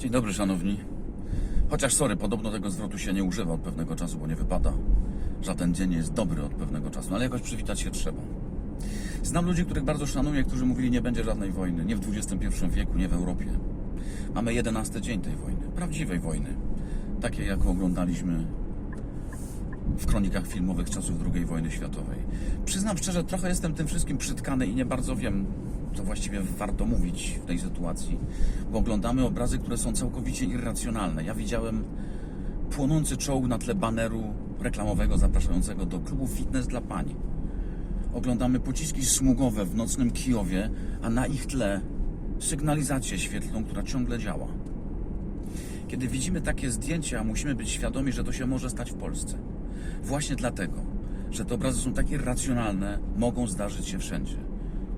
Dzień dobry, szanowni. Chociaż sorry, podobno tego zwrotu się nie używa od pewnego czasu, bo nie wypada. Żaden dzień jest dobry od pewnego czasu, ale jakoś przywitać się trzeba. Znam ludzi, których bardzo szanuję, którzy mówili, nie będzie żadnej wojny. Nie w XXI wieku, nie w Europie. Mamy jedenasty dzień tej wojny. Prawdziwej wojny. Takiej, jaką oglądaliśmy w kronikach filmowych z czasów II wojny światowej. Przyznam szczerze, trochę jestem tym wszystkim przytkany i nie bardzo wiem, co właściwie warto mówić w tej sytuacji, bo oglądamy obrazy, które są całkowicie irracjonalne. Ja widziałem płonący czołg na tle baneru reklamowego zapraszającego do klubu fitness dla pań. Oglądamy pociski smugowe w nocnym Kijowie, a na ich tle sygnalizację świetlną, która ciągle działa. Kiedy widzimy takie zdjęcia, musimy być świadomi, że to się może stać w Polsce. Właśnie dlatego, że te obrazy są tak irracjonalne, mogą zdarzyć się wszędzie.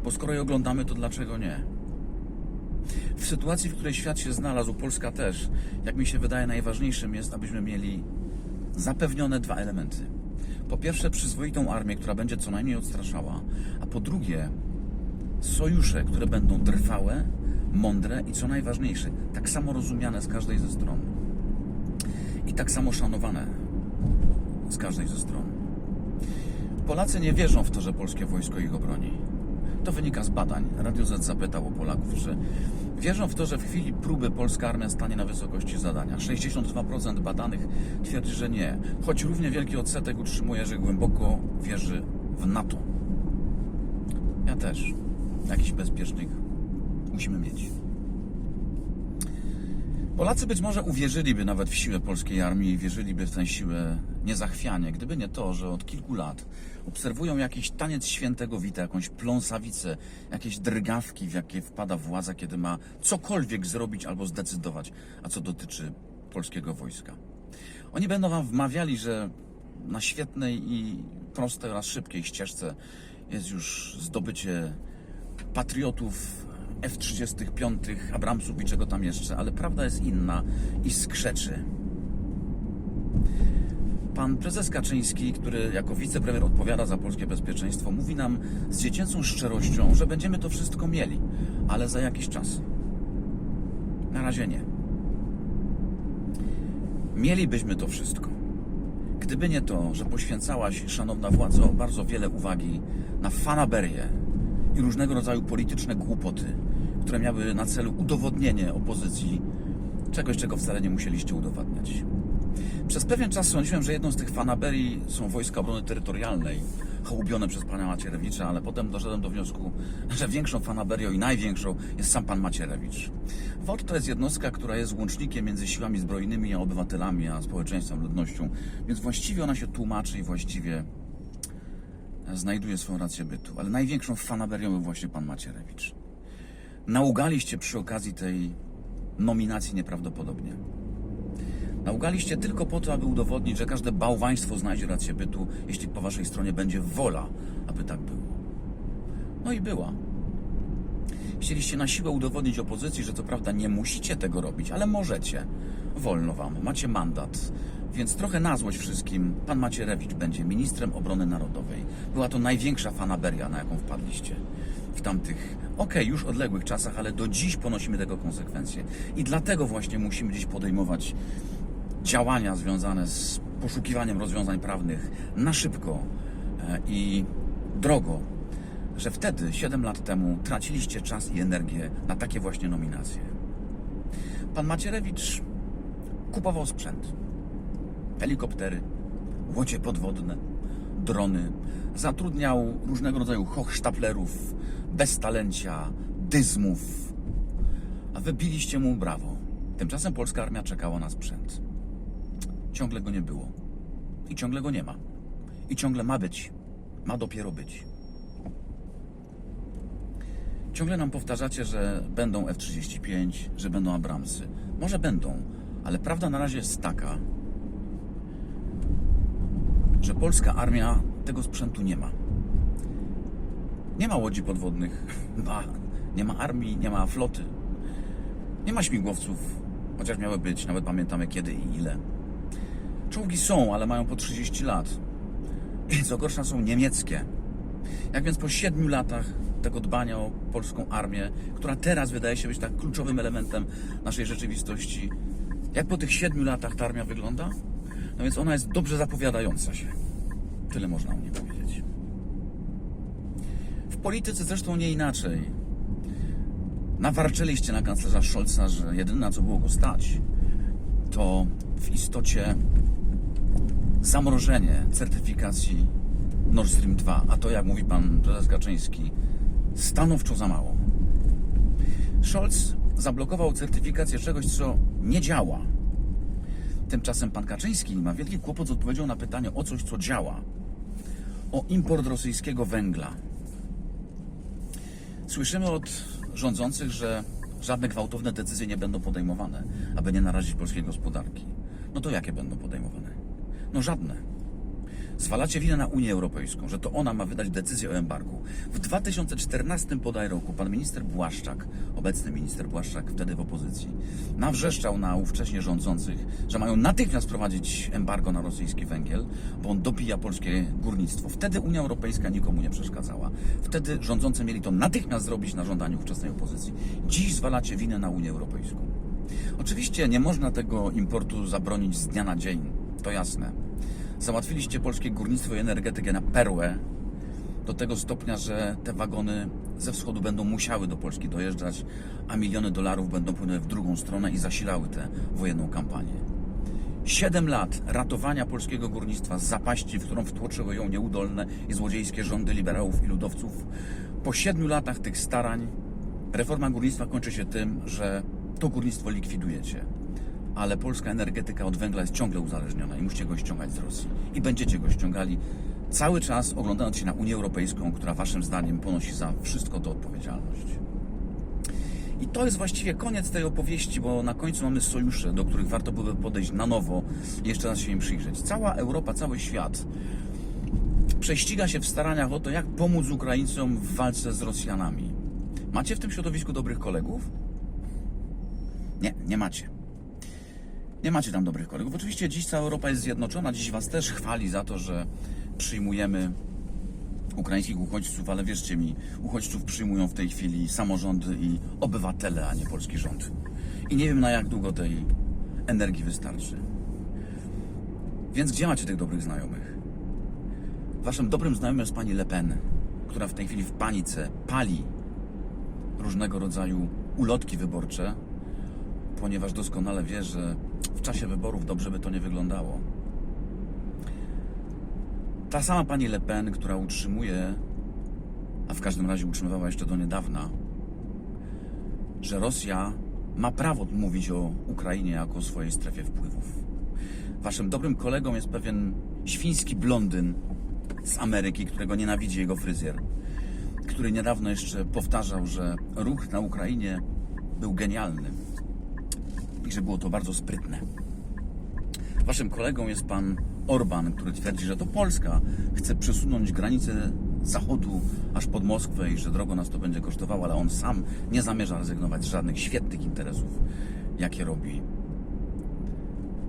Bo skoro je oglądamy, to dlaczego nie? W sytuacji, w której świat się znalazł, Polska też, jak mi się wydaje, najważniejszym jest, abyśmy mieli zapewnione dwa elementy. Po pierwsze, przyzwoitą armię, która będzie co najmniej odstraszała, a po drugie, sojusze, które będą trwałe, mądre i co najważniejsze, tak samo rozumiane z każdej ze stron i tak samo szanowane z każdej ze stron. Polacy nie wierzą w to, że polskie wojsko ich obroni. To wynika z badań. Radio Z zapytał o Polaków, że wierzą w to, że w chwili próby polska armia stanie na wysokości zadania. 62% badanych twierdzi, że nie, choć równie wielki odsetek utrzymuje, że głęboko wierzy w NATO. Ja też. Jakiś bezpiecznik musimy mieć. Polacy być może uwierzyliby nawet w siłę polskiej armii i wierzyliby w tę siłę niezachwianie, gdyby nie to, że od kilku lat obserwują jakiś taniec świętego wita, jakąś pląsawicę, jakieś drgawki, w jakie wpada władza, kiedy ma cokolwiek zrobić albo zdecydować, a co dotyczy polskiego wojska. Oni będą wam wmawiali, że na świetnej i prostej oraz szybkiej ścieżce jest już zdobycie patriotów F-35, Abramsów i czego tam jeszcze, ale prawda jest inna i skrzeczy. Pan prezes Kaczyński, który jako wicepremier odpowiada za polskie bezpieczeństwo, mówi nam z dziecięcą szczerością, że będziemy to wszystko mieli, ale za jakiś czas. Na razie nie. Mielibyśmy to wszystko. Gdyby nie to, że poświęcałaś, szanowna władzo, bardzo wiele uwagi na fanaberię i różnego rodzaju polityczne głupoty, które miały na celu udowodnienie opozycji czegoś, czego wcale nie musieliście udowadniać. Przez pewien czas sądziłem, że jedną z tych fanaberii są wojska obrony terytorialnej, hołubione przez pana Macierewicza, ale potem doszedłem do wniosku, że większą fanaberią i największą jest sam pan Macierewicz. WOT to jest jednostka, która jest łącznikiem między siłami zbrojnymi a obywatelami, a społeczeństwem, ludnością, więc właściwie ona się tłumaczy i właściwie znajduje swoją rację bytu. Ale największą fanaberią był właśnie pan Macierewicz. Naugaliście przy okazji tej nominacji nieprawdopodobnie. Naugaliście tylko po to, aby udowodnić, że każde bałwaństwo znajdzie rację bytu, jeśli po waszej stronie będzie wola, aby tak było. No i była. Chcieliście na siłę udowodnić opozycji, że co prawda nie musicie tego robić, ale możecie. Wolno wam, macie mandat. Więc trochę na złość wszystkim, pan Macierewicz będzie ministrem obrony narodowej. Była to największa fanaberia, na jaką wpadliście w tamtych, okej, już odległych czasach, ale do dziś ponosimy tego konsekwencje. I dlatego właśnie musimy dziś podejmować działania związane z poszukiwaniem rozwiązań prawnych na szybko e, i drogo, że wtedy, 7 lat temu, traciliście czas i energię na takie właśnie nominacje. Pan Macierewicz kupował sprzęt. Helikoptery, łodzie podwodne, drony. Zatrudniał różnego rodzaju hochsztaplerów, beztalencia, dyzmów. A wybiliście mu brawo. Tymczasem polska armia czekała na sprzęt. Ciągle go nie było. I ciągle go nie ma. I ciągle ma być. Ma dopiero być. Ciągle nam powtarzacie, że będą F-35, że będą Abramsy. Może będą, ale prawda na razie jest taka, że polska armia tego sprzętu nie ma. Nie ma łodzi podwodnych, ba, nie ma armii, nie ma floty, nie ma śmigłowców, chociaż miały być, nawet pamiętamy kiedy i ile. Czołgi są, ale mają po 30 lat. I co gorsza są niemieckie. Jak więc po 7 latach tego dbania o polską armię, która teraz wydaje się być tak kluczowym elementem naszej rzeczywistości. Jak po tych siedmiu latach ta armia wygląda? No więc ona jest dobrze zapowiadająca się. Tyle można o niej powiedzieć. W polityce zresztą nie inaczej. Nawarczyliście na kanclerza Scholza, że jedyne na co było go stać, to w istocie zamrożenie certyfikacji Nord Stream 2, a to jak mówi pan prezes Kaczyński, stanowczo za mało. Scholz zablokował certyfikację czegoś, co nie działa. Tymczasem pan Kaczyński ma wielki kłopot z odpowiedzią na pytanie o coś, co działa. O import rosyjskiego węgla. Słyszymy od rządzących, że żadne gwałtowne decyzje nie będą podejmowane, aby nie narazić polskiej gospodarki. No to jakie będą podejmowane? No żadne. Zwalacie winę na Unię Europejską, że to ona ma wydać decyzję o embargu. W 2014 podaj roku pan minister Błaszczak, obecny minister Błaszczak, wtedy w opozycji, nawrzeszczał na ówcześnie rządzących, że mają natychmiast wprowadzić embargo na rosyjski węgiel, bo on dobija polskie górnictwo. Wtedy Unia Europejska nikomu nie przeszkadzała. Wtedy rządzący mieli to natychmiast zrobić na żądaniu ówczesnej opozycji. Dziś zwalacie winę na Unię Europejską. Oczywiście nie można tego importu zabronić z dnia na dzień, to jasne. Załatwiliście polskie górnictwo i energetykę na perłę do tego stopnia, że te wagony ze wschodu będą musiały do Polski dojeżdżać, a miliony dolarów będą płynęły w drugą stronę i zasilały tę wojenną kampanię. Siedem lat ratowania polskiego górnictwa z zapaści, w którą wtłoczyły ją nieudolne i złodziejskie rządy liberałów i ludowców. Po siedmiu latach tych starań reforma górnictwa kończy się tym, że to górnictwo likwidujecie. Ale polska energetyka od węgla jest ciągle uzależniona i musicie go ściągać z Rosji. I będziecie go ściągali cały czas, oglądając się na Unię Europejską, która waszym zdaniem ponosi za wszystko to odpowiedzialność. I to jest właściwie koniec tej opowieści, bo na końcu mamy sojusze, do których warto byłoby podejść na nowo i jeszcze raz się im przyjrzeć. Cała Europa, cały świat prześciga się w staraniach o to, jak pomóc Ukraińcom w walce z Rosjanami. Macie w tym środowisku dobrych kolegów? Nie, nie macie. Nie macie tam dobrych kolegów. Oczywiście dziś cała Europa jest zjednoczona, dziś was też chwali za to, że przyjmujemy ukraińskich uchodźców, ale wierzcie mi, uchodźców przyjmują w tej chwili samorządy i obywatele, a nie polski rząd. I nie wiem na jak długo tej energii wystarczy. Więc gdzie macie tych dobrych znajomych? Waszym dobrym znajomym jest pani Le Pen, która w tej chwili w panice pali różnego rodzaju ulotki wyborcze, ponieważ doskonale wie, że w czasie wyborów dobrze by to nie wyglądało. Ta sama pani Le Pen, która utrzymuje, a w każdym razie utrzymywała jeszcze do niedawna, że Rosja ma prawo mówić o Ukrainie jako o swojej strefie wpływów. Waszym dobrym kolegą jest pewien świński blondyn z Ameryki, którego nienawidzi jego fryzjer, który niedawno jeszcze powtarzał, że ruch na Ukrainie był genialny i że było to bardzo sprytne. Waszym kolegą jest pan Orban, który twierdzi, że to Polska chce przesunąć granicę zachodu aż pod Moskwę i że drogo nas to będzie kosztowało, ale on sam nie zamierza rezygnować z żadnych świetnych interesów, jakie robi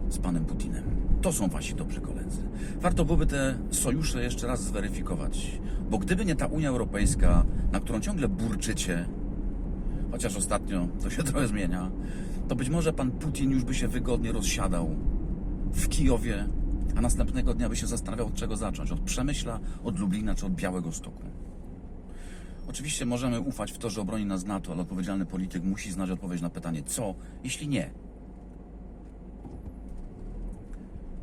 z panem Putinem. To są wasi dobrzy koledzy. Warto byłoby te sojusze jeszcze raz zweryfikować, bo gdyby nie ta Unia Europejska, na którą ciągle burczycie, chociaż ostatnio to się trochę zmienia, to być może pan Putin już by się wygodnie rozsiadał w Kijowie, a następnego dnia by się zastanawiał, od czego zacząć. Od Przemyśla, od Lublina czy od Białego Stoku. Oczywiście możemy ufać w to, że obroni nas NATO, ale odpowiedzialny polityk musi znać odpowiedź na pytanie co, jeśli nie.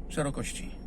Szerokości.